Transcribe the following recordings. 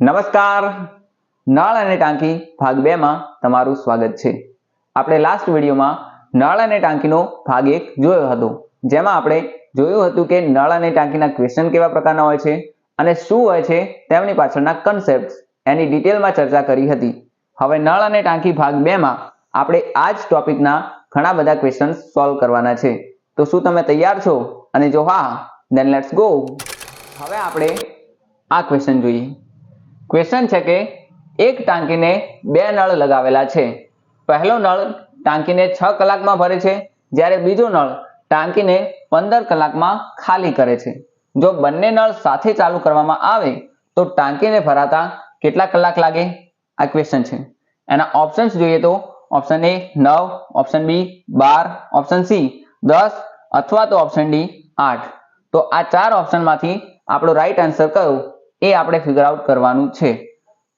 નમસ્કાર. નળ અને ટાંકી ભાગ બે માં તમારું સ્વાગત છે. આપણે લાસ્ટ વિડીયોમાં નળ અને ટાંકીનો ભાગ એક જોયો હતો, જેમાં આપણે જોયું હતું કે નળ અને ટાંકીના ક્વેશ્ચન કેવા પ્રકારના હોય છે અને શું હોય છે તેમની પાછળના કન્સેપ્ટ એની ડિટેલમાં ચર્ચા કરી હતી. હવે નળ અને ટાંકી ભાગ બે માં આપણે આ જ ટોપિકના ઘણા બધા ક્વેશ્ચન સોલ્વ કરવાના છે. તો શું તમે તૈયાર છો? અને જો હા દેન લેટ્સ ગો હવે આપણે આ ક્વેશ્ચન જોઈએ. ક્વેશ્ચન છે કે, એક ટાંકીને બે નળ લગાવેલા છે. પહેલો નળ ટાંકીને છ કલાકમાં ભરે છે, જ્યારે બીજો નળ ટાંકીને પંદર કલાકમાં ખાલી કરે છે. જો બંને નળ સાથે ચાલુ કરવામાં આવે, તો ટાંકીને ભરાતા કેટલા કલાક લાગે? આ ક્વેશ્ચન છે. એના ઓપ્શન્સ જોઈએ તો ઓપ્શન એ નવ ઓપ્શન બી બાર ઓપ્શન સી દસ અથવા તો ઓપ્શન ડી આઠ. તો આ ચાર ઓપ્શનમાંથી આપણો રાઈટ આન્સર કયો? એ આપણે ફિગર આઉટ કરવાનું છે.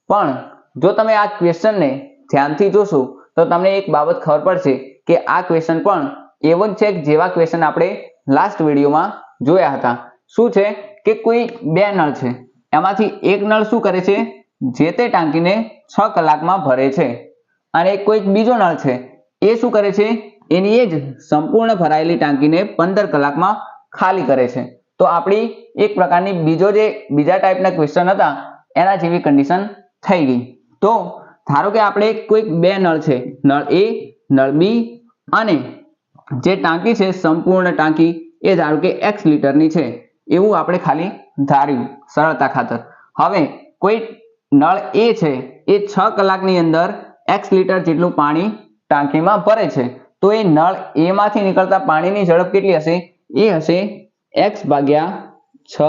પણ જો તમે આ ક્વેશ્ચનને ધ્યાનથી જોશો, તો તમને એક બાબત ખબર પડશે કે આ ક્વેશ્ચન પણ એવો જ છે કે જેવા ક્વેશ્ચન આપણે લાસ્ટ વિડીયોમાં જોયા હતા. શું છે? કે કોઈ બે નળ છે. એમાંથી એક નળ શું કરે છે? જે તે ટાંકીને છ કલાકમાં ભરે છે. અને કોઈક બીજો નળ છે. એ શું કરે છે? એની એ જ સંપૂર્ણ ભરાયેલી ટાંકીને પંદર કલાકમાં ખાલી કરે છે. તો આપણી એક પ્રકારની બીજો જે બીજા ટાઈપના ક્વેશ્ચન હતા, એના જેવી કન્ડિશન થઈ ગઈ. તો ધારો કે આપણે કોઈક બે નળ છે, નળ એ, નળ બી અને જે ટાંકી છે, સંપૂર્ણ ટાંકી, એ ધારો કે એક્સ લીટરની છે, એવું આપણે ખાલી ધાર્યું, સરળતા ખાતર. હવે કોઈ નળ એ છે, એ છ કલાકની અંદર એક્સ લીટર જેટલું પાણી ટાંકીમાં ભરે છે, તો એ નળ એમાંથી નીકળતા પાણીની ઝડપ કેટલી હશે? એ હશે એક્સ ભાગ્યા છ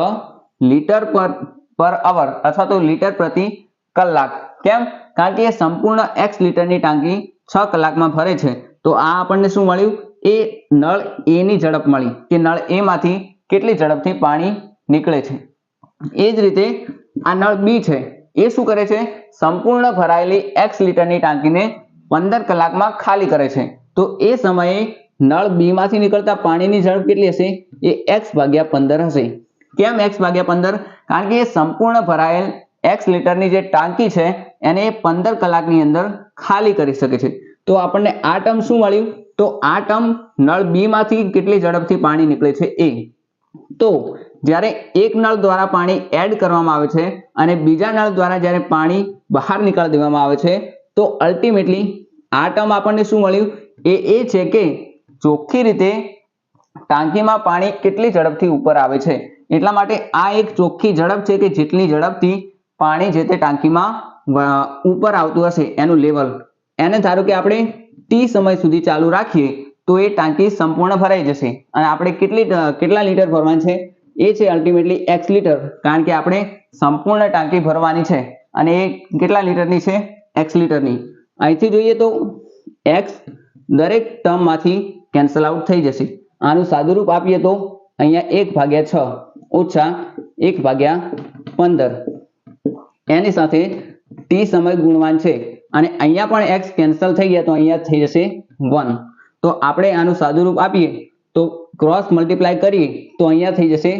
લીટર પર પર અવર અથવા તો લીટર પ્રતિ કલાક. કેમ? કારણ કે સંપૂર્ણ એક્સ લીટરની ટાંકી છ કલાકમાં ભરે છે. તો આ આપણને શું મળ્યું? એ નળ એની ઝડપ મળી કે નળ એમાંથી માંથી કેટલી ઝડપથી પાણી નીકળે છે. એ જ રીતે આ નળ બી છે. એ શું કરે છે? સંપૂર્ણ ભરાયેલી એક્સ લીટરની ટાંકીને પંદર કલાકમાં ખાલી કરે છે. તો એ સમયે નળ બી માંથી નીકળતા પાણીની ઝડપ કેટલી હશે? એ એક્સ ભાગ્યા પંદર હશે. કેમ એક્સ ભાગ્યા પંદર? કારણ કે સંપૂર્ણ ભરાયેલ એક્સ લીટરની જે ટાંકી છે, એને પંદર કલાકની અંદર ખાલી કરી શકે છે. તો આપણને આ ટર્મ શું મળ્યું? તો આ ટર્મ નળ બી માંથી કેટલી ઝડપથી પાણી નીકળે છે? એ. તો જ્યારે એક નળ દ્વારા પાણી એડ કરવામાં આવે છે અને બીજા નળ દ્વારા જ્યારે પાણી બહાર નીકાળી દેવામાં આવે છે, તો અલ્ટિમેટલી આ ટર્મ આપણને શું મળ્યું? એ એ છે કે ચોખ્ખી રીતે ટાંકીમાં પાણી કેટલી ઝડપથી ઉપર આવે છે? એટલા માટે આ એક ચોખ્ખી ઝડપ છે કે જેટલી ઝડપથી પાણી જે તે ટાંકીમાં ઉપર આવતું હશે, એનું લેવલ. એને ધારો કે આપણે ટી સમય સુધી ચાલુ રાખીએ, તો એ ટાંકી સંપૂર્ણ ભરાઈ જશે. અને આપણે કેટલી કેટલા લીટર ભરવાની છે? એ છે અલ્ટિમેટલી એક્સ લીટર, કારણ કે આપણે સંપૂર્ણ ટાંકી ભરવાની છે. અને એ કેટલા લીટરની છે? એક્સ લીટરની. અહીંથી જોઈએ તો એક્સ દરેક ટર્મમાંથી કેન્સલ આઉટ થઈ જશે. આનું સાદુરૂપ આપીએ તો અહીંયા એક ભાગ્યા છ, ઓછા એક ભાગ્યા પંદર. એની સાથે ટી સમય ગુણવાન છે. અને અહીંયા પણ એક્સ કેન્સલ થઈ ગયા તો અહીંયા થઈ જશે વન તો આપણે આનું સાદુરૂપ આપીએ તો ક્રોસ મલ્ટીપ્લાય કરીએ તો અહીંયા થઈ જશે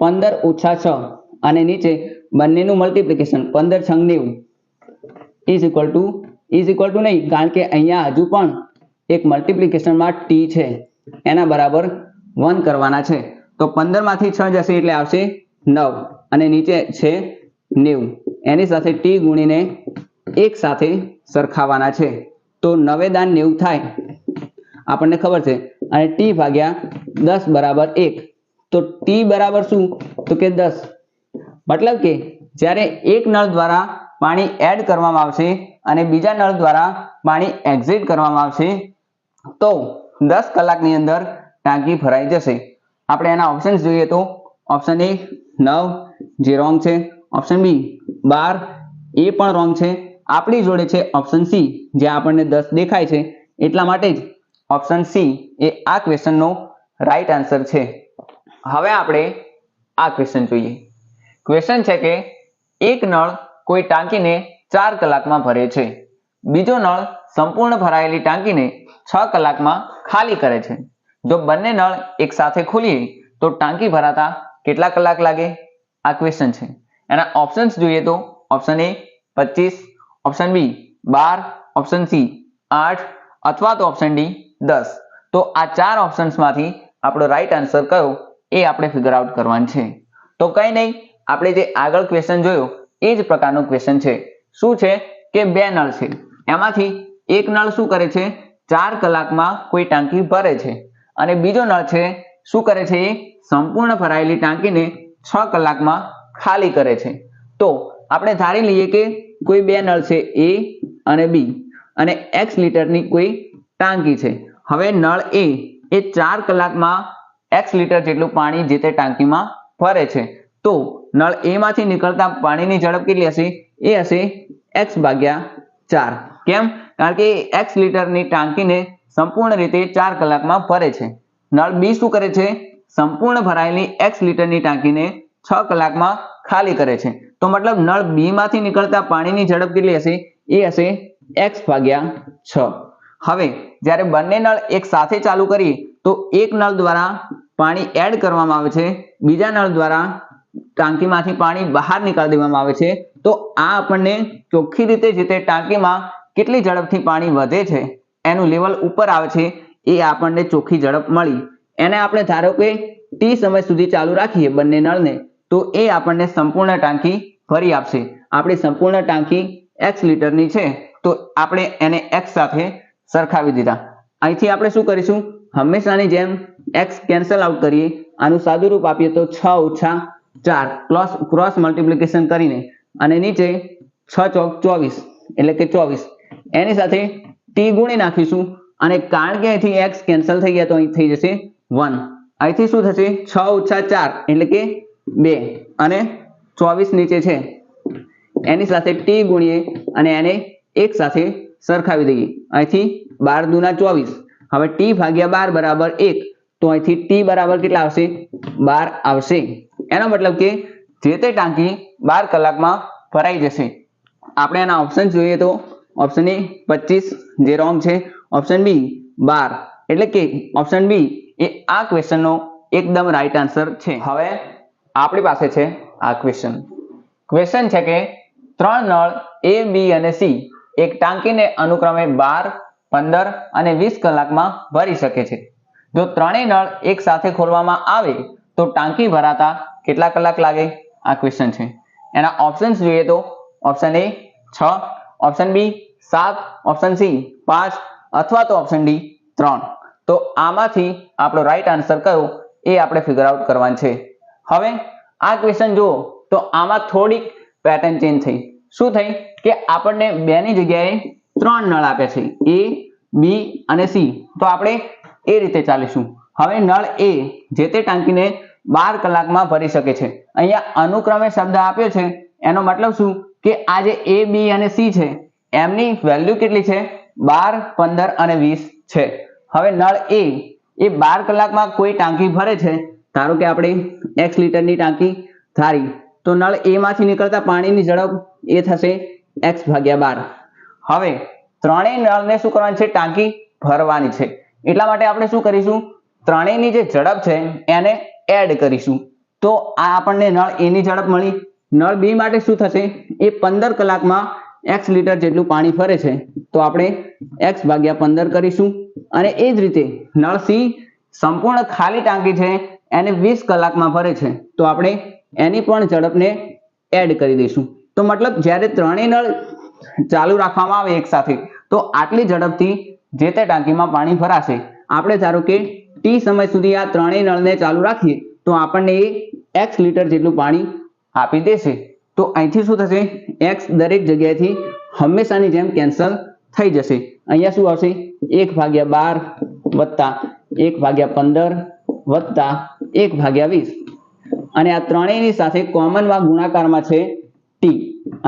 પંદર ઓછા છ. અને નીચે બંનેનું મલ્ટીપ્લિકેશન પંદર છંગ નેવું. Is equal to is equal to નહીં, કારણ કે અહીંયા હજુ પણ એક મલ્ટીપ્લિકેશનમાં ટી છે. એના બરાબર વન કરવાના છે. તો પંદરમાંથી છ જશે એટલે આવશે નવ. અને નીચે છે નેવું. એની સાથે ટી ગુણીને એક સાથે સરખાવાના છે. તો નવે દાન નેવું થાય. આપણને ખબર છે. અને ટી ભાગ્યા દસ બરાબર એક. તો ટી બરાબર શું? તો કે દસ. મતલબ કે જ્યારે એક નળ દ્વારા પાણી એડ કરવામાં આવશે અને બીજા નળ દ્વારા પાણી એક્ઝિટ કરવામાં આવશે તો દસ કલાકની અંદર ટાંકી ભરાઈ જશે. આપણે એના ઓપ્શન્સ જોઈએ તો ઓપ્શન એ નવ, જે રોંગ છે. ઓપ્શન બી બાર, એ પણ રોંગ છે. આપણી જોડે છે ઓપ્શન સી જે આપણને દસ દેખાય છે. એટલા માટે જ ઓપ્શન સી એ આ ક્વેશ્ચનનો રાઈટ આન્સર છે. હવે આપણે આ ક્વેશ્ચન જોઈએ. ક્વેશ્ચન છે કે એક નળ કોઈ ટાંકીને ચાર કલાકમાં ભરે છે. બીજો નળ સંપૂર્ણ ભરાયેલી ટાંકીને છ કલાકમાં ખાલી કરે છે. જો બંને નળ એક સાથે ખોલીએ, તો ટાંકી ભરાતા કેટલા કલાક લાગે? આ ક્વેશ્ચન છે. એના ઓપ્શન્સ જોઈએ તો ઓપ્શન એ પચીસ ઓપ્શન બી બાર ઓપ્શન સી આઠ અથવા તો ઓપ્શન ડી દસ. તો આ ચાર ઓપ્શન્સમાંથી આપણો રાઈટ આન્સર કયો એ આપણે ફિગર આઉટ કરવાનું છે. તો કંઈ નહીં, આપણે જે આગળ ક્વેશ્ચન જોયો, એ જ પ્રકારનો ક્વેશ્ચન છે. શું છે કે બે નળ છે? એમાંથી એક નળ શું કરે છે? ચાર કલાકમાં કોઈ ટાંકી ભરે છે. અને બીજો નળ છે, શું કરે છે એ? સંપૂર્ણ ભરાયેલી ટાંકીને છ કલાકમાં ખાલી કરે છે. તો આપણે ધારી લઈએ કે કોઈ બે નળ છે, એ અને બી. અને એક્સ લીટરની કોઈ ટાંકી છે. હવે નળ એ એ ચાર કલાકમાં એક્સ લીટર જેટલું પાણી જે તે ટાંકીમાં ભરે છે. તો નળ એ માંથી નીકળતા પાણીની ઝડપ કેટલી હશે? એ હશે એક્સ ભાગ્યા ચાર. કેમ? કારણ કે એક્સ લીટરની ટાંકીને સંપૂર્ણ રીતે ચાર કલાકમાં ભરે છે. નળ બી શું કરે છે? સંપૂર્ણ ભરાયેલી એક્સ લીટરની ટાંકીને છ કલાકમાં ખાલી કરે છે. તો મતલબ નળ બી માંથી નીકળતા પાણીની ઝડપ કેટલી હશે? એ હશે એક્સ ભાગ્યા છ. હવે, જ્યારે બંને નળ એક સાથે ચાલુ કરીએ, તો એક નળ દ્વારા પાણી એડ કરવામાં આવે છે. બીજા નળ દ્વારા ટાંકીમાંથી પાણી બહાર નીકાળી દેવામાં આવે છે. તો આ આપણને ચોખ્ખી રીતે જે તે ટાંકીમાં કેટલી ઝડપથી પાણી વધે છે, એનું લેવલ ઉપર આવે છે, એ આપણને ચોખ્ખી ઝડપ મળી. એને આપણે ધારો કે ટી સમય સુધી ચાલુ રાખીએ બંને નળને, તો એ આપણને સંપૂર્ણ ટાંકી ભરી આપશે. આપણી સંપૂર્ણ ટાંકી એક્સ લીટરની છે, તો આપણે એને એક્સ સાથે સરખાવી દીધા. અહીંથી આપણે શું કરીશું? હંમેશાની જેમ એક્સ કેન્સલ આઉટ કરીએ. આનું સાદું રૂપ આપીએ તો છ ઓછા ચાર ક્રોસ ક્રોસ મલ્ટિપ્લિકેશન કરીને, અને નીચે છ ચોક ચોવીસ, એટલે કે ચોવીસ. એની સાથે ટી ગુણી નાખીશું. અને કારણ કે અહીંથી એક્સ કેન્સલ થઈ ગયા તો અહીં થઈ જશે વન અહીંથી શું થશે? છ ઓછા ચાર, એટલે કે બે. અને ચોવીસ નીચે છે. એની સાથે ટી ગુણીએ અને એને એક સાથે સરખાવી દઈએ. અહીંથી બાર દુના ચોવીસ. હવે ટી ભાગ્યા બાર બરાબર એક. તો અહીંથી ટી બરાબર કેટલા આવશે? બાર આવશે. એનો મતલબ કે જે તે ટાંકી બાર કલાકમાં ભરાઈ જશે. આપણે એના ઓપ્શન જોઈએ તો ઓપ્શન એ પચીસ, જે રોંગ છે. ઓપ્શન બી બાર. એટલે કે ઓપ્શન બી એ આ ક્વેશ્ચનનો એકદમ રાઈટ આન્સર છે. હવે આપણી પાસે છે આ ક્વેશ્ચન ક્વેશ્ચન છે કે ત્રણ નળ એ બી અને સી એક ટાંકીને અનુક્રમે બાર, પંદર અને વીસ કલાકમાં ભરી શકે છે. જો ત્રણેય નળ એક સાથે ખોલવામાં આવે, તો ટાંકી ભરાતા કેટલા કલાક લાગે? આ ક્વેશ્ચન છે. એના ઓપ્શન્સ જોઈએ તો ઓપ્શન એ છ ઓપ્શન બી સાત. ઓપ્શન સી પાંચ. અથવા તો ઓપ્શન ડી ત્રણ. તો આમાંથી આપણો રાઈટ આન્સર કયો એ આપણે ફિગર આઉટ કરવાનું છે. હવે આ ક્વેશ્ચન જુઓ, તો આમાં થોડીક પેટર્ન ચેન્જ થઈ. શું થઈ? કે આપણને બેની જગ્યાએ ત્રણ નળ આપ્યા છે. એ બી અને સી તો આપણે એ રીતે ચાલીશું. હવે નળ એ જે તે ટાંકીને બાર કલાકમાં ભરી શકે છે. અહીંયા અનુક્રમે શબ્દ આપ્યો છે. એનો મતલબ શું? કે આ જે એ બી અને સી છે. એમની વેલ્યુ કેટલી છે? બાર, પંદર અને વીસ છે. હવે નળ એ એ બાર કલાકમાં કોઈ ટાંકી ભરે છે? ધારો કે આપણે એક્સ લીટરની ટાંકી ધારી, તો નળ એમાંથી માંથી નીકળતા પાણીની ઝડપ એ થશે એક્સ ભાગ્યા બાર. હવે ત્રણેય નળને શું કરવાની છે? ટાંકી ભરવાની છે. એટલા માટે આપણે શું કરીશું? ત્રણેયની જે ઝડપ છે, એને એડ કરીશું. તો આ આપણને નળ એની ઝડપ મળી. નળ બી માટે શું થશે? એ પંદર કલાકમાં એક્સ લીટર જેટલું પાણી ફરે છે. તો આપણે એક્સ ભાગ્યા પંદર કરીશું. અને એ જ રીતે નળ સી સંપૂર્ણ ખાલી ટાંકી છે, એને વીસ કલાકમાં ભરે છે. તો આપણે એની પણ ઝડપને એડ કરી દઈશું. તો મતલબ જ્યારે ત્રણેય નળ ચાલુ રાખવામાં આવે એક સાથે, તો આટલી ઝડપથી જે તે ટાંકીમાં પાણી ભરાશે, આપણે ધારો કે ટી સમય સુધી આ ત્રણેય નળને ચાલુ રાખીએ, તો આપણને એ એક્સ લીટર જેટલું પાણી આપી દેશે. તો અહીંથી શું થશે? એક્સ દરેક જગ્યાએથી હંમેશાની જેમ કેન્સલ થઈ જશે. અહીંયા શું આવશે? એક ભાગ્યા બાર વત્તા એક ભાગ્યા પંદર વત્તા એક ભાગ્યા વીસ. અને આ ત્રણેયની સાથે કોમનમાં ગુણાકારમાં છે ટી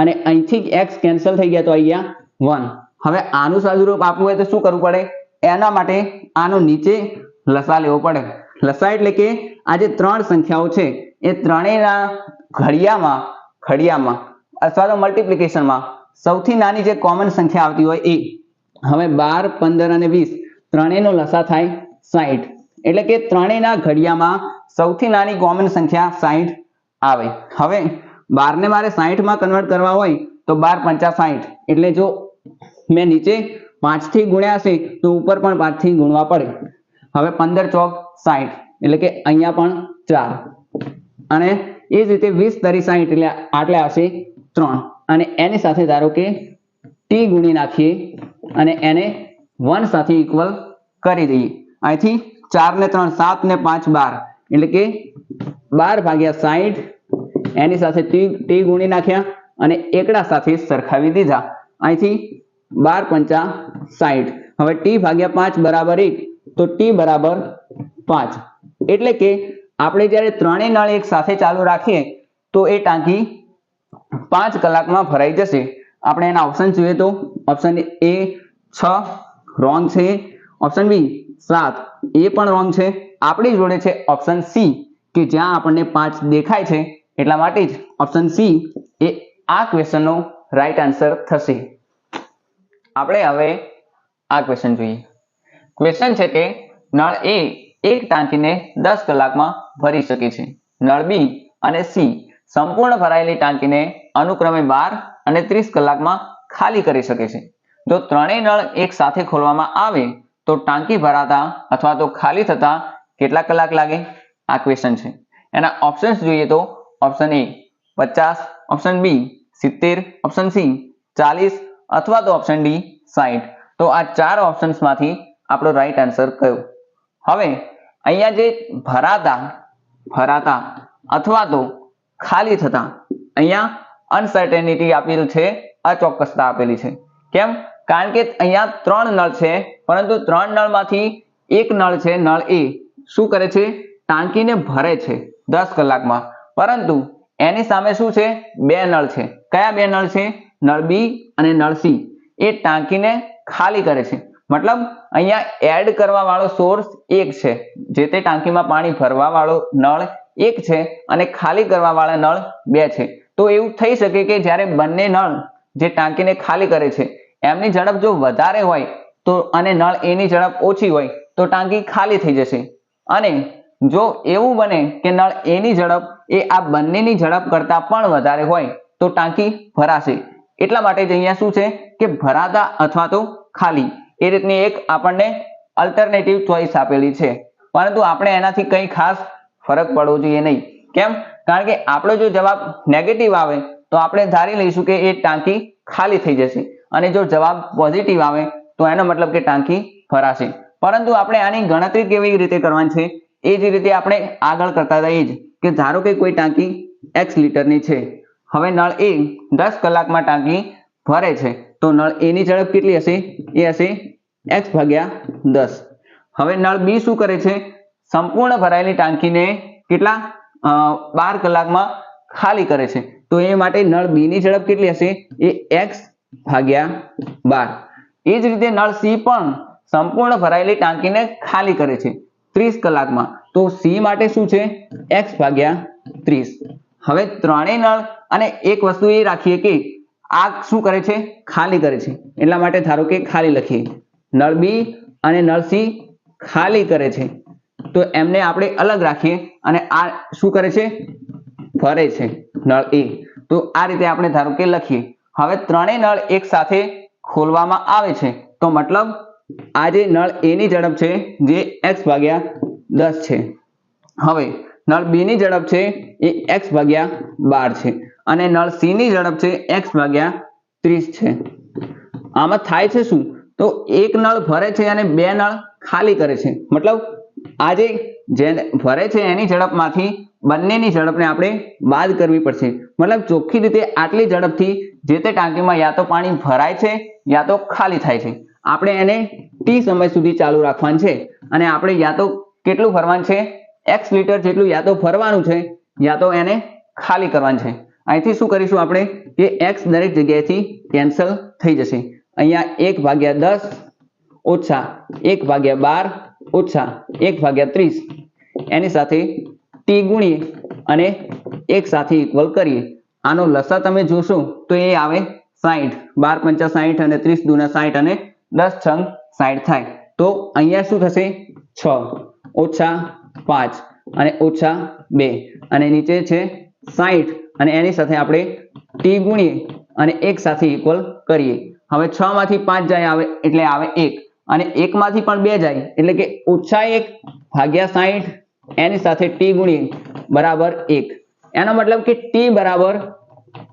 અને અહીંથી એક્સ કેન્સલ થઈ ગયા તો અહીંયા વન હવે આનું સાદુરૂપ આપવું હોય તો શું કરવું પડે? એના માટે આનો નીચે લસા લેવો પડે. લસા એટલે કે આ જે ત્રણ સંખ્યાઓ છે, એ ત્રણેયના ઘડિયામાં ઘડિયામાં અથવા તો મલ્ટિપ્લિકેશનમાં સૌથી નાની જે કોમન સંખ્યા આવતી હોય એ. હવે બાર, પંદર અને વીસ ત્રણેયનો લસા થાય સાહીઠ એટલે કે ત્રણેયના ઘડિયામાં સૌથી નાની કોમન સંખ્યા સાઈઠ આવે. હવે બારને મારે સાહીઠમાં કન્વર્ટ કરવા હોય તો બાર પંચા સાહીઠ એટલે જો મેં નીચે પાંચથી ગુણ્યા હશે તો ઉપર પણ પાંચથી ગુણવા પડે. હવે પંદર ચોક સાહીઠ એટલે કે અહીંયા પણ ચાર. અને એ જ રીતે વીસ તરી સાહીઠ એટલે આટલે આવશે ત્રણ. અને એની સાથે ધારો કે ટી ગુણી નાખીએ અને એને વન સાથે ઇક્વલ કરી દઈએ. અહીંથી ચાર ને ત્રણ, સાત ને પાંચ, બાર. એટલે કે બાર ભાગ્યા સાહીઠ, એની સાથે ટી ટી ગુણી નાખ્યા અને એકડા સાથે સરખાવી દીધા. અહીંથી બાર પંચા સાહીઠ. હવે ટી ભાગ્યા પાંચ બરાબર એક, તો ટી બરાબર પાંચ. એટલે કે આપણે જ્યારે ત્રણેય નળ એક સાથે ચાલુ રાખીએ, તો એ ટાંકી પાંચ કલાકમાં ભરાઈ જશે. આપણે એના ઓપ્શન જોઈએ તો ઓપ્શન એ છ રોંગ છે. ઓપ્શન બી સાત, એ પણ રોંગ છે. આપણી જોડે છે ઓપ્શન સી કે જ્યાં આપણને પાંચ દેખાય છે, એટલા માટે જ ઓપ્શન સી એ આ ક્વેશ્ચનનો રાઈટ આન્સર થશે. આપણે હવે આ ક્વેશ્ચન જોઈએ. ક્વેશ્ચન છે કે, નળ એ એક ટાંકીને દસ કલાકમાં ભરી શકે છે. નળ બી અને સી સંપૂર્ણ ભરાયેલી ટાંકીને અનુક્રમે બાર અને ત્રીસ કલાકમાં ખાલી કરી શકે છે. જો ત્રણેય નળ એક સાથે ખોલવામાં આવે, તો ટાંકી ભરાતા અથવા તો ખાલી થતા કેટલા કલાક લાગે? આ ક્વેશ્ચન છે. એના ઓપ્શન્સ જોઈએ તો ઓપ્શન એ પચાસ ઓપ્શન બી સિત્તેર ઓપ્શન સી ચાલીસ અથવા તો ઓપ્શન ડી સાઈઠ. તો આ ચાર ઓપ્શન્સમાંથી આપણો રાઈટ આન્સર કયો? હવે અહીંયા જે ભરાતા ભરાતા અથવા તો ખાલી થતા, અહીંયા અનસર્ટેનિટી આપેલું છે, અચોક્કસતા આપેલી છે. કેમ? કારણ કે અહીંયા ત્રણ નળ છે, પરંતુ ત્રણ નળમાંથી એક નળ છે, નળ એ. શું કરે છે? ટાંકીને ભરે છે, દસ કલાકમાં. પરંતુ એની સામે શું છે? બે નળ છે. કયા બે નળ છે? નળ બી અને નળ સી. એ ટાંકીને ખાલી કરે છે. મતલબ અહીંયા એડ કરવા વાળો સોર્સ એક છે. જે તે ટાંકીમાં પાણી ભરવા વાળો નળ એક છે અને ખાલી કરવા વાળા નળ બે છે. તો એવું થઈ શકે કે જ્યારે બંને નળ જે ટાંકીને ખાલી કરે છે, એમની ઝડપ જો વધારે હોય તો અને નળ એની ઝડપ ઓછી હોય તો ટાંકી ખાલી થઈ જશે. અને જો એવું બને કે નળ એની ઝડપ એ આ બંનેની ઝડપ કરતા પણ વધારે હોય તો ટાંકી ભરાશે. એટલા માટે જ અહીંયા શું છે કે ભરાતા અથવા તો ખાલી. એ રીતની એક આપણને અલ્ટરનેટિવ ચોઈસ આપેલી છે. પરંતુ આપણે એનાથી કંઈ ખાસ ફરક પડવો જોઈએ નહીં. કેમ? કારણ કે આપણો જો જવાબ નેગેટિવ આવે, તો આપણે ધારી લઈશું કે એ ટાંકી ખાલી થઈ જશે. અને જો જવાબ પોઝિટિવ આવે, તો એનો મતલબ કે ટાંકી ભરાશે પરંતુ આપણે આની ગણતરી કેવી રીતે કરવાની છે? એ જ રીતે આપણે આગળ કરતા હતા એ જ કે ધારો કે કોઈ ટાંકી એક્સ લીટરની છે. હવે નળ એ દસ કલાકમાં ટાંકી ભરે છે. તો નળ એની ઝડપ કેટલી હશે? એ હશે એક્સ ભાગ્યા દસ. હવે નળ બી શું કરે છે? સંપૂર્ણ ભરાયેલી ટાંકીને કેટલા? બાર કલાકમાં ખાલી કરે છે. તો એ માટે નળ બી ની ઝડપ કેટલી હશે? એ એક્સ ભાગ્યા બાર. એ જ રીતે નળ સી પણ સંપૂર્ણ ભરાયેલી ટાંકીને ખાલી કરે છે ત્રીસ કલાકમાં. તો સી માટે શું છે? એક્સ ભાગ્યા ત્રીસ. હવે ત્રણેય નળ અને એક વસ્તુ એ રાખીએ કે આ શું કરે છે? ખાલી કરે છે. એટલા માટે ધારો કે ખાલી લખીએ. નળ બી અને નળ ખાલી કરે છે. તો એમને આપણે અલગ રાખીએ અને આ શું કરે છે? ફરે છે નળ એ તો આ રીતે આપણે ધારો કે લખીએ. હવે ત્રણેય નળ એક સાથે ખોલવામાં આવે છે. તો મતલબ આ જે નળ એની ઝડપ છે જે એક્સ ભાગ્યા દસ છે. હવે નળ બીની ઝડપ છે એ એક્સ ભાગ્યા બાર છે. અને નળ સી ની ઝડપ છે એક્સ ભાગ્યા ત્રીસ છે. આમાં થાય છે શું? તો એક નળ ભરે છે અને બે નળ ખાલી કરે છે. મતલબ આ જે ભરે છે એની ઝડપમાંથી બંનેની ઝડપને આપણે બાદ કરવી પડશે. મતલબ ચોખ્ખી રીતે આટલી ઝડપથી જે તે ટાંકીમાં યા તો પાણી ભરાય છે, યા તો ખાલી થાય છે. આપણે એને ટી સમય સુધી ચાલુ રાખવાનું છે અને આપણે યા તો કેટલું ભરવાનું છે? એક્સ લીટર જેટલું યા તો ભરવાનું છે, યા તો એને ખાલી કરવાનું છે. અહીંથી શું કરીશું આપણે કે એક્સ દરેક જગ્યાએથી કેન્સલ થઈ જશે. અહીંયા એક ભાગ્યા દસ ઓછા એક ભાગ્યા બાર ઓછા એક ભાગ્યા ત્રીસ. એની સાથે ટી ગુણીએ અને એક સાથે ઇક્વલ કરીએ. આનો લસા તમે જોશો તો એ આવે સાહીઠ બાર પંચા સાહીઠ અને ત્રીસ દુના સાહીઠ અને દસ છંગ સાહીઠ થાય. તો અહીંયા શું થશે? છ. ઓછા પાંચ અને ઓછા બે. અને નીચે છે સાહીઠ અને એની સાથે આપણે ટી ગુણીએ અને એક સાથે ઇક્વલ કરીએ. હવે છ માંથી પાંચ જાય આવે એટલે આવે એક. અને એક માંથી પણ બે જાય એટલે કે ઓછા એક ભાગ્યા સાહીઠ એની સાથે ટી ગુણીએ બરાબર એક. એનો મતલબ કે ટી બરાબર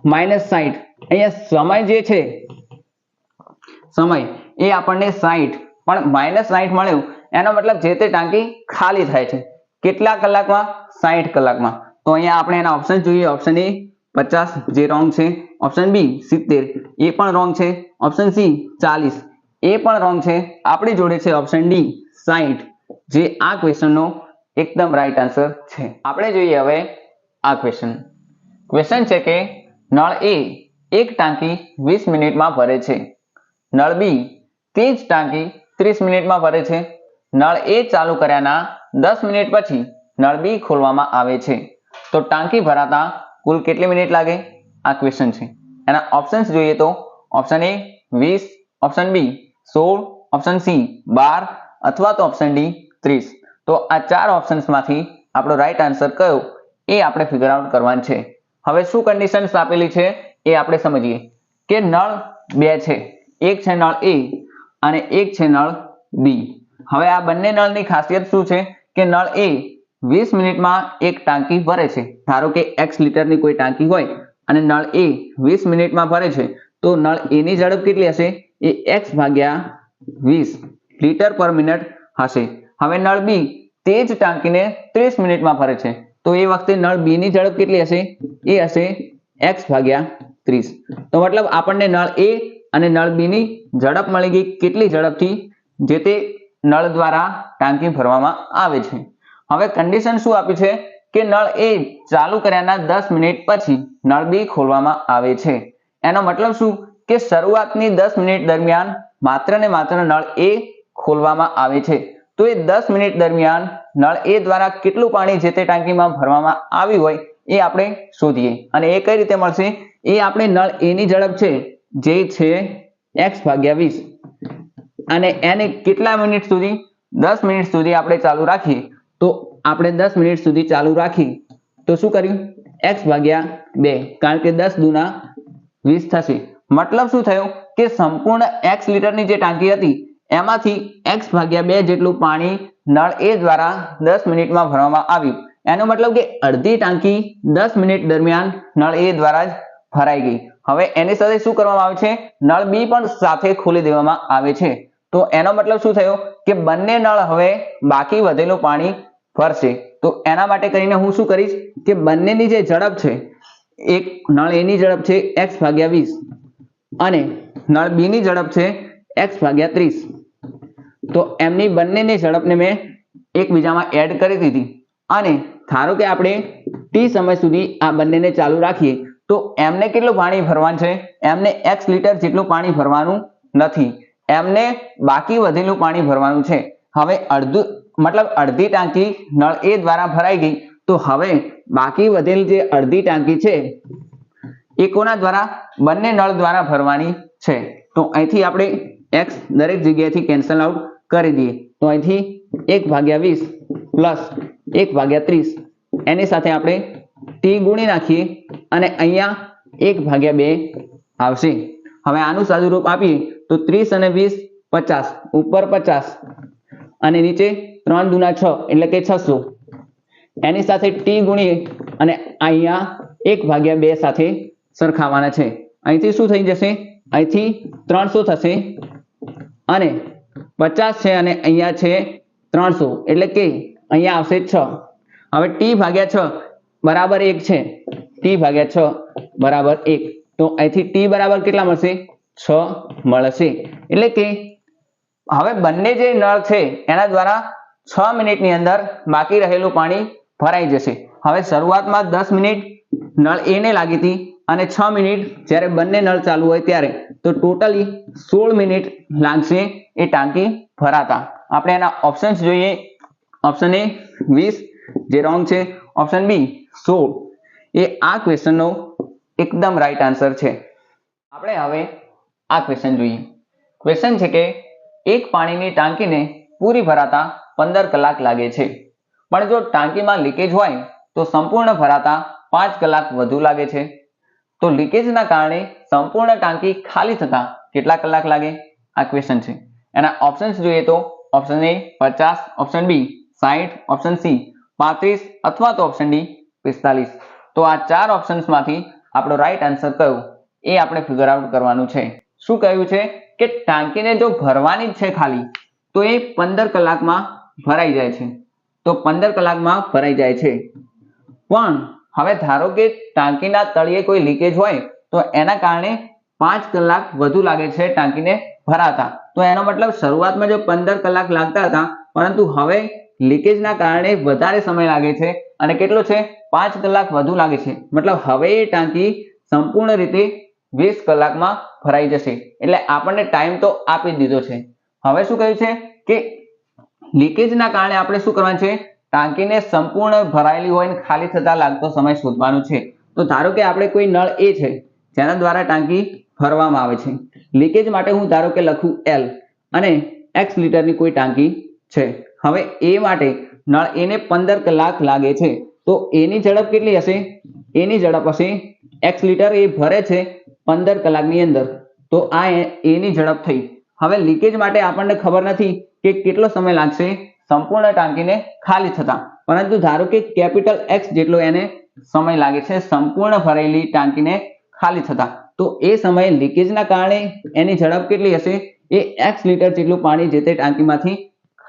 માઇનસ સાહીઠ અહીંયા સમય જે છે, સમય, એ આપણને સાહીઠ પણ માઇનસ સાહીઠ મળ્યું, એનો મતલબ જે તે ટાંકી ખાલી થાય છે. કેટલા કલાકમાં? સાહીઠ કલાકમાં. તો અહીંયા આપણે એના ઓપ્શન જોઈએ. ઓપ્શન એ પચાસ, જે રોંગ છે. ઓપ્શન બી સિત્તેર, એ પણ રોંગ છે. ઓપ્શન સી ચાલીસ, એ પણ રોંગ છે. આપણી જોડે છે ઓપ્શન ડી સાહીઠ જે આ ક્વેશ્ચનનો એકદમ રાઈટ આન્સર છે. આપણે જોઈએ હવે આ ક્વેશ્ચન ક્વેશ્ચન છે કે નળ એ એક ટાંકી વીસ મિનિટમાં ભરે છે. નળ બી તે જ ટાંકી ત્રીસ મિનિટમાં ભરે છે. નળ એ ચાલુ કર્યાના દસ મિનિટ પછી નળ બી ખોલવામાં આવે છે. તો ટાંકી ભરાતા કુલ કેટલી મિનિટ લાગે? આ ક્વેશ્ચન છે. એના ઓપ્શન્સ જોઈએ તો ઓપ્શન એ વીસ ઓપ્શન બી સોળ ઓપ્શન સી બાર અથવા તો ઓપ્શન ડી ત્રીસ. તો આ ચાર ઓપ્શન્સમાંથી આપણો રાઈટ આન્સર કયો? એ આપણે ફિગર આઉટ કરવાનું છે. હવે શું કન્ડિશન્સ આપેલી છે? એ આપણે સમજીએ. કે નળ બે છે. એક છે નળ એ અને એક છે નળ બી હવે આ બંને નળની ખાસિયત શું છે? કે નળ એ વીસ મિનિટમાં એક ટાંકી ભરે છે. ધારો કે એક્સ લીટરની કોઈ ટાંકી હોય અને નળ એ વીસ મિનિટમાં ભરે છે, તો નળ એની ઝડપ કેટલી હશે? એ એક્સ ભાગ્યા વીસ લીટર પર મિનિટ હશે. હવે નળ બી તે જ ટાંકીને ત્રીસ મિનિટમાં ભરે છે. તો એ વખતે નળ બી ની ઝડપ કેટલી હશે? એ હશે એક્સ ભાગ્યા ત્રીસ. તો મતલબ આપણને નળ એ અને નળ બી ની ઝડપ મળી ગઈ. કેટલી ઝડપથી? જે તે નળ દ્વારા ટાંકી ભરવામાં આવે છે. હવે કન્ડિશન શું આપી છે? કે નળ એ ચાલુ કર્યાના દસ મિનિટ પછી નળ બી ખોલવામાં આવે છે. એનો મતલબ શું? કે શરૂઆતની દસ મિનિટ દરમિયાન માત્ર ને માત્ર નળ એ ખોલવામાં આવે છે. તો એ દસ મિનિટ દરમિયાન નળ એ દ્વારા કેટલું પાણી જે તે ટાંકીમાં ભરવામાં આવ્યું હોય એ આપણે શોધીએ. અને એ કઈ રીતે મળશે? એ આપણે નળ એની ઝડપ છે, જે છે એક્સ ભાગ્યા વીસ. અને એને કેટલા મિનિટ સુધી? દસ મિનિટ સુધી આપણે ચાલુ રાખીએ. તો આપણે દસ મિનિટ સુધી ચાલુ રાખી. તો શું કર્યું? એક્સ ભાગ્યા બે. કારણ કે દસ દુના વીસ થશે. મતલબ શું થયું? કે સંપૂર્ણ એક્સ લીટરની જે ટાંકી હતી, એમાંથી એક્સ ભાગ્યા બે જેટલું પાણી નળ એ દ્વારા દસ મિનિટમાં ભરવામાં આવ્યું. એનો મતલબ કે અડધી ટાંકી દસ મિનિટ દરમિયાન નળ એ દ્વારા જ ભરાઈ ગઈ. હવે એની સાથે શું કરવામાં આવે છે? નળ બી પણ સાથે ખોલી દેવામાં આવે છે. તો એનો મતલબ શું થયો? કે બંને નળ હવે બાકી વધેલું પાણી ભરશે તો એના માટે કરીને હું શું કરીશ કે બંનેની જે ઝડપ છે, એક નળ એની ઝડપ છે એક્સ ભાગ્યા વીસ અને નળ બી ની ઝડપ છે એક્સ ભાગ્યા ત્રીસ. તો એમની બંનેની ઝડપને મેં એકબીજામાં એડ કરી દીધી. અને ધારો કે આપણે ટી સમય સુધી આ બંનેને ચાલુ રાખીએ, તો એમને કેટલું પાણી ભરવાનું છે? એમને એક્સ લીટર જેટલું પાણી ભરવાનું નથી. એમને બાકી વધેલું પાણી ભરવાનું છે. હવે અડધું મતલબ અડધી ટાંકી નળ એ દ્વારા ભરાઈ ગઈ. તો હવે બાકી વધેલી જે અડધી ટાંકી છે, એ કોના દ્વારા? બંને નળ દ્વારા ભરવાની છે. તો અહીંથી આપણે એક્સ દરેક જગ્યાએથી કેન્સલ આઉટ કરી દઈએ. તો અહીંથી એક ભાગ્યા વીસ પ્લસ એક ભાગ્યા ત્રીસ. એની સાથે આપણે ટી ગુણી નાખીએ અને અહીંયા એક ભાગ્યા બે આવશે. હવે આનું સાદું રૂપ આપીએ તો ત્રીસ અને વીસ પચાસ, ઉપર પચાસ. અને નીચે ત્રણ દુના છ, એટલે કે છસો. એની સાથે ટી ગુણીએ અને અહીંયા એક ભાગ્યા બે સાથે સરખાવાના છે. અહીંથી શું થઈ જશે? અહીંથી ત્રણસો થશે અને પચાસ છે અને અહીંયા છે ત્રણસો, એટલે કે અહીંયા આવશે છ. હવે ટી ભાગ્યા છ બરાબર એક છે. ટી ભાગ્યા છ બરાબર એક. તો અહીંથી ટી બરાબર કેટલા મળશે? છ મળશે. એટલે કે હવે બંને જે નળ છે, એના દ્વારા છ મિનિટની અંદર બાકી રહેલું પાણી ભરાઈ જશે. હવે શરૂઆતમાં દસ મિનિટ નળ એને લાગી હતી અને છ મિનિટ જ્યારે બંને નળ ચાલુ હોય ત્યારે. તો ટોટલી સોળ મિનિટ લાગશે એ ટાંકી ભરાતા. આપણે એના ઓપ્શન્સ જોઈએ. ઓપ્શન એ વીસ, જે રોંગ છે. ઓપ્શન બી સોળ. એ આ ક્વેશ્ચનનો એકદમ રાઈટ આન્સર છે. આપણે હવે આ ક્વેશ્ચન જોઈએ. ક્વેશ્ચન છે કે એક પાણીની ટાંકીને પૂરી ભરાતા પંદર કલાક લાગે છે. પણ જો ટાંકીમાં લીકેજ હોય, તો સંપૂર્ણ ભરાતા પાંચ કલાક વધુ લાગે છે. તો લીકેજના કારણે સંપૂર્ણ ટાંકી ખાલી થતા કેટલા કલાક લાગે? આ ક્વેશ્ચન છે. એના ઓપ્શન્સ જોઈએ તો ઓપ્શન એ પચાસ ઓપ્શન બી સાહીઠ ઓપ્શન સી પાંત્રીસ અથવા તો ઓપ્શન ડી પિસ્તાલીસ. તો આ ચાર ઓપ્શન્સમાંથી આપણો રાઈટ આન્સર કયો? એ આપણે ફિગર આઉટ કરવાનું છે. શું કહ્યું છે કે ટાંકીને જો ભરવાની જ છે ખાલી, તો એ પંદર કલાકમાં ભરાઈ જાય છે. તો પંદર કલાકમાં ભરાઈ જાય છે. પણ હવે ધારો કે ટાંકીના તળિયે કોઈ લીકેજ હોય, તો એના કારણે પાંચ કલાક વધુ લાગે છે ટાંકીને ભરાતા. તો એનો મતલબ શરૂઆતમાં જો પંદર કલાક લાગતા હતા, પરંતુ હવે લીકેજના કારણે વધારે સમય લાગે છે અને કેટલો છે? પાંચ કલાક વધુ લાગે છે. મતલબ હવે એ ટાંકી સંપૂર્ણ રીતે વીસ કલાકમાં ભરાઈ જશે. એટલે આપણને ટાઈમ તો આપી દીધો છે. હવે શું કહ્યું છે? કે લીકેજના કારણે આપણે શું કરવાનું છે? ટાંકીને સંપૂર્ણ ભરાયેલી હોય અને ખાલી થતા લાગતો સમય શોધવાનો છે. તો ધારો કે આપણે કોઈ નળ એ છે, જેના દ્વારા ટાંકી ભરવામાં આવે છે. લીકેજ માટે હું ધારો કે લખું એલ અને એક્સ લીટરની કોઈ ટાંકી છે. હવે એ માટે નળ એને પંદર કલાક લાગે છે. તો એની ઝડપ કેટલી હશે? એની ઝડપ હશે એક્સ લીટર એ ભરે છે પંદર કલાકની અંદર. તો આ એની ઝડપ થઈ. હવે લીકેજ માટે આપણને ખબર નથી કે કેટલો સમય લાગશે? સંપૂર્ણ ટાંકીને ખાલી થતા. પરંતુ ધારો કે કેપિટલ એક્સ જેટલો એને સમય લાગે છે, સંપૂર્ણ ભરેલી ટાંકીને ખાલી થતા. તો એ સમયે લીકેજના કારણે એની ઝડપ કેટલી હશે? એ એક્સ લીટર જેટલું પાણી જે તે ટાંકીમાંથી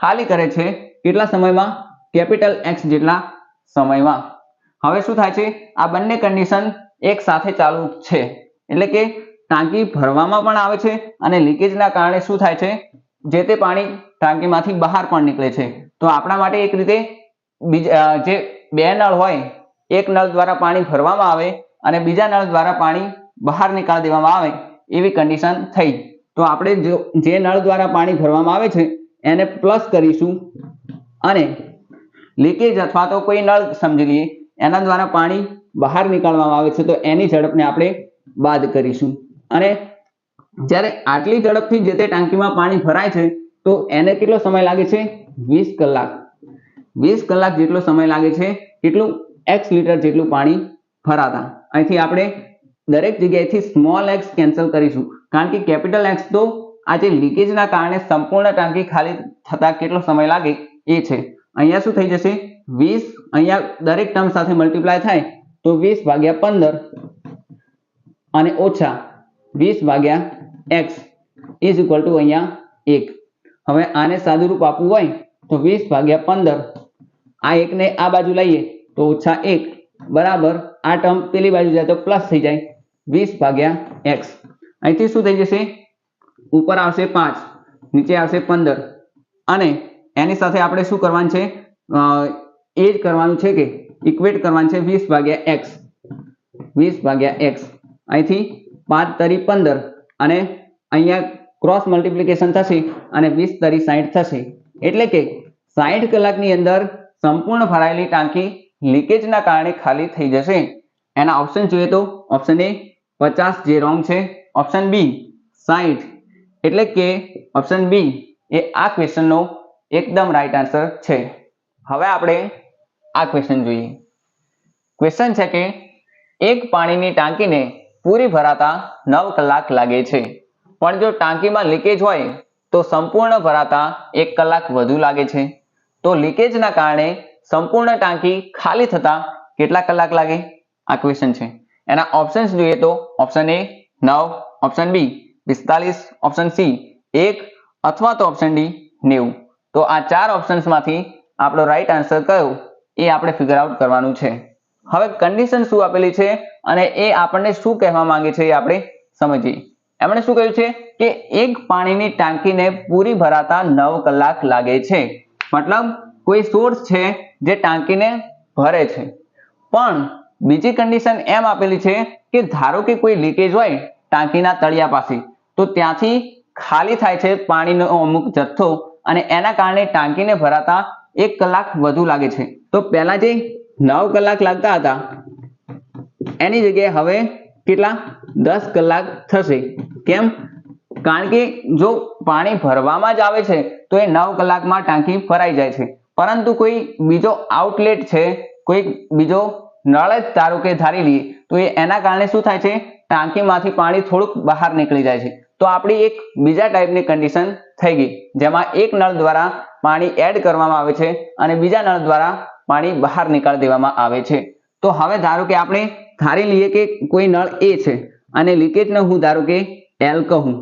ખાલી કરે છે, કેટલા સમયમાં? કેપિટલ એક્સ જેટલા સમયમાં. હવે શું થાય છે? આ બંને કન્ડિશન એક સાથે ચાલુ છે. એટલે કે ટાંકી ભરવામાં પણ આવે છે અને લીકેજના કારણે શું થાય છે? જે તે પાણી ટાંકીમાંથી બહાર પણ નીકળે છે. તો આપણા માટે એક રીતે બીજા જે બે નળ હોય, એક નળ દ્વારા પાણી ભરવામાં આવે અને બીજા નળ દ્વારા પાણી બહાર નીકાળી દેવામાં આવે એવી કન્ડિશન થઈ. તો આપણે જો, જે નળ દ્વારા પાણી ભરવામાં આવે છે, એને પ્લસ કરીશું અને લીકેજ અથવા તો કોઈ નળ સમજી લઈએ, એના દ્વારા પાણી બહાર નીકાળવામાં આવે છે, તો એની ઝડપને આપણે બાદ કરીશું. અને જ્યારે આટલી ઝડપથી જે તે ટાંકીમાં પાણી ભરાય છે, તો એને કેટલો સમય લાગે છે? વીસ કલાક. વીસ કલાક જેટલો સમય લાગે છે કેટલું એક્સ લીટર જેટલું પાણી ભરાતા. અહીંથી આપણે દરેક જગ્યાએથી સ્મોલ એક્સ કેન્સલ કરીશું. કારણ કે કેપિટલ એક્સ તો આ જે લીકેજના કારણે સંપૂર્ણ ટાંકી ખાલી થતા કેટલો સમય લાગે એ છે. અહીંયા શું થઈ જશે? વીસ અહીંયા દરેક ટર્મ સાથે મલ્ટીપ્લાય થાય તો વીસ ભાગ્યા પંદર અને ઓછા વીસ ભાગ્યા એક્સ ઇઝ ઇક્વલ ટુ અહીંયા એક. હવે આને સાદુરૂપ આપવું હોય તો વીસ ભાગ્યા પંદર. આ એકને આ બાજુ લઈએ તો ઓછા એક. બરાબર. આ ટર્મ પેલી બાજુ જાય તો પ્લસ થઈ જાય. વીસ ભાગ્યા એક્સ. અહીંથી શું થઈ જશે? ઉપર આવશે પાંચ. નીચે આવશે પંદર. અને એની સાથે આપણે શું કરવાનું છે? એ જ કરવાનું છે કે ઇક્વેટ કરવાનું છે વીસ ભાગ્યા એક્સ. વીસ ભાગ્યા એક્સ. અહીંથી પાંચ તરી પંદર અને અહીંયા ક્રોસ મલ્ટિપ્લિકેશન થશે અને વીસ તરી સાઈઠ થશે. એટલે કે સાઠ કલાકની અંદર સંપૂર્ણ ભરાયેલી ટાંકી લીકેજના કારણે ખાલી થઈ જશે. એના ઓપ્શન જોઈએ તો ઓપ્શન એ પચાસ જે રોંગ છે. ઓપ્શન બી સાઠ એટલે કે ઓપ્શન બી એ આ ક્વેશ્ચનનો એકદમ રાઈટ આન્સર છે. હવે આપણે આ ક્વેશ્ચન જોઈએ. ક્વેશ્ચન છે કે એક પાણીની ટાંકીને પૂરી ભરાતા નવ કલાક લાગે છે. પણ જો ટાંકીમાં લીકેજ હોય, તો સંપૂર્ણ ભરાતા એક કલાક વધુ લાગે છે. તો લીકેજના કારણે સંપૂર્ણ ટાંકી ખાલી થતા કેટલા કલાક લાગે? આ ક્વેશ્ચન છે. એના ઓપ્શન્સ જોઈએ તો ઓપ્શન એ નવ ઓપ્શન બી પિસ્તાલીસ ઓપ્શન સી એક અથવા તો ઓપ્શન ડી નેવું. તો આ ચાર ઓપ્શન્સમાંથી આપણો રાઈટ આન્સર કયો? એ આપણે ફિગર આઉટ કરવાનું છે. હવે કન્ડિશન શું આપેલી છે અને એ આપણને શું કહેવા માંગે છે એ આપણે સમજીએ. એમણે શું કહ્યું છે કે એક પાણીની ટાંકીને પૂરી ભરાતા નવ કલાક લાગે છે. મતલબ કોઈ સોર્સ છે જે ટાંકીને ભરે છે. પણ બીજી કન્ડિશન એમ આપેલી છે કે ધારો કે કોઈ લીકેજ હોય ટાંકીના તળિયા પાસે, તો ત્યાંથી ખાલી થાય છે પાણીનો અમુક જથ્થો અને એના કારણે ટાંકીને ભરાતા એક કલાક વધુ લાગે છે. તો પહેલા જે નવ કલાક લાગતા હતા. એની જગ્યાએ હવે કેટલા? દસ કલાક થશે. કેમ? કારણ કે જો પાણી ભરવામાં જ આવે છે, તો એ નવ કલાકમાં ટાંકી ભરાઈ જાય છે. પરંતુ કોઈ બીજો આઉટલેટ છે, કોઈ બીજો નળ જ ધારો કે ધારી લઈએ, તો એ એના કારણે શું થાય છે? ટાંકીમાંથી પાણી થોડુંક બહાર નીકળી જાય છે. તો આપણી એક બીજા ટાઈપની કન્ડિશન થઈ ગઈ, જેમાં એક નળ દ્વારા પાણી એડ કરવામાં આવે છે અને બીજા નળ દ્વારા પાણી બહાર નીકાળી દેવામાં આવે છે. તો હવે ધારો કે આપણે ધારી લઈએ કે કોઈ નળ એ છે અને લીકેજને હું ધારો કે એલ કહું.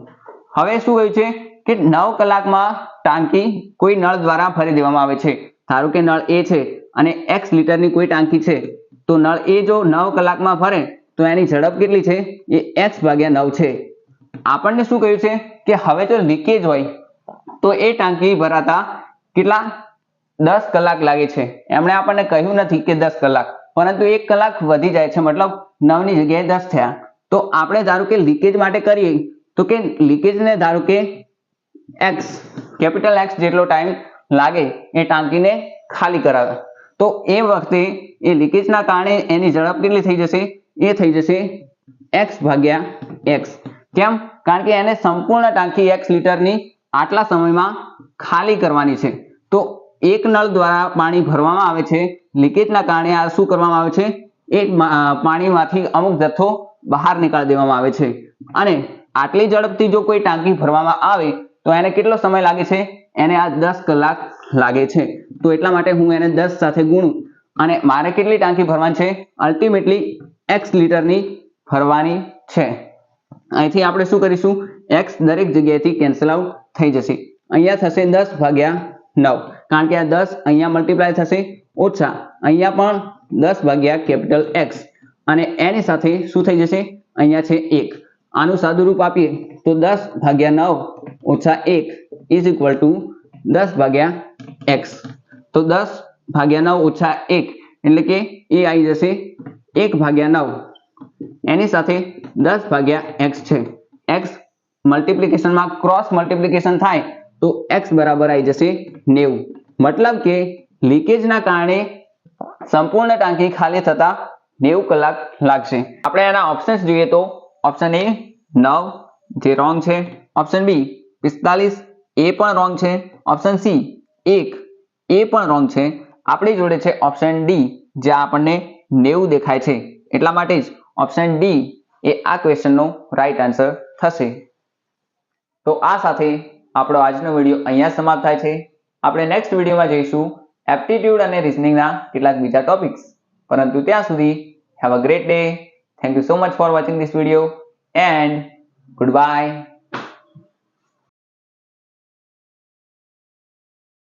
હવે શું કહ્યું છે કે નવ કલાકમાં ટાંકી કોઈ નળ દ્વારા ભરી દેવામાં આવે છે. ધારો કે નળ એ છે અને એક્સ લીટરની કોઈ ટાંકી છે, તો નળ એ જો નવ કલાકમાં ભરે તો એની ઝડપ કેટલી છે? એ એક્સ ભાગ્યા નવ છે. આપણને શું કહ્યું છે કે હવે જો લીકેજ હોય, તો એ ટાંકી ભરાતા કેટલા દસ કલાક લાગે છે. એમણે આપણને કહ્યું નથી કે દસ કલાક, પરંતુ એક કલાક વધી જાય છે, મતલબ નવની જગ્યાએ દસ થયા. તો આપણે ધારો કે લીકેજ માટે કરીએ, તો કે લીકેજને ધારો કે એક્સ કેપિટલ એક્સ જેટલો ટાઈમ લાગે, એ ટાંકીને ખાલી કરાવે. તો એ વખતે એ લીકેજના કારણે એની ઝડપ કેટલી થઈ જશે? એ થઈ જશે એક્સ ભાગ્યા એક્સ કેમ? કારણ કે એને સંપૂર્ણ ટાંકી એક્સ લીટરની આટલા સમયમાં ખાલી કરવાની છે. તો એક નળ દ્વારા પાણી ભરવામાં આવે છે. લીકેજના કારણે આ શું કરવામાં આવે છે? એ પાણીમાંથી અમુક જથ્થો બહાર નીકાળી દેવામાં આવે છે. અને આટલી ઝડપથી જો કોઈ ટાંકી ભરવામાં આવે, તો એને કેટલો સમય લાગે છે? એને આ દસ કલાક લાગે છે. તો એટલા માટે હું એને દસ સાથે ગુણું. અને મારે કેટલી ટાંકી ભરવાની છે? અલ્ટિમેટલી એક્સ લીટરની ભરવાની છે. અહીંથી આપણે શું કરીશું? એક્સ દરેક જગ્યાએથી કેન્સલ આઉટ થઈ જશે. અહીંયા થશે દસ ભાગ્યા નવ. કારણ કે આ દસ અહીંયા મલ્ટીપ્લાય થશે ઓછા અહીંયા પણ દસ ભાગ્યા કેપિટલ એક્સ અને એની સાથે શું થઈ જશે? અહીંયા છે એક. આનું સાદું રૂપ આપીએ તો દસ ભાગ્યા નવ ઓછા એક ઇઝ ઇક્વલ ટુ દસ ભાગ્યા એક્સ તો દસ ભાગ્યા નવ ઓછા એક એટલે કે એ આવી જશે એક ભાગ્યા નવ. એની સાથે દસ ભાગ્યા એક્સ છે. એક્સ મલ્ટીપ્લિકેશનમાં ક્રોસ મલ્ટીપ્લિકેશન થાય તો એક્સ બરાબર આવી જશે નેવું. મતલબ કે લીકેજના કારણે સંપૂર્ણ ટાંકી ખાલી થતા નેવું કલાક લાગશે. આપણે એના ઓપ્શન્સ જોઈએ તો ઓપ્શન એ નવ, જે રોંગ છે. ઓપ્શન બી પિસ્તાલીસ, એ પણ રોંગ છે. ઓપ્શન સી એક, એ પણ રોંગ છે. આપણી જોડે છે ઓપ્શન ડી જે આપણને નેવું દેખાય છે. એટલા માટે જ ઓપ્શન ડી એ આ ક્વેશ્ચનનો રાઈટ આન્સર થશે. તો આ સાથે આપણો આજનો વીડિયો અહીંયા સમાપ્ત થાય છે. આપણે નેક્સ્ટ વિડીયોમાં જઈશું એપ્ટિટ્યુડ અને રિઝનિંગના કેટલાક બીજા ટોપિક્સ પરંતુ ત્યાં સુધી have a great day thank you so much for watching this video and goodbye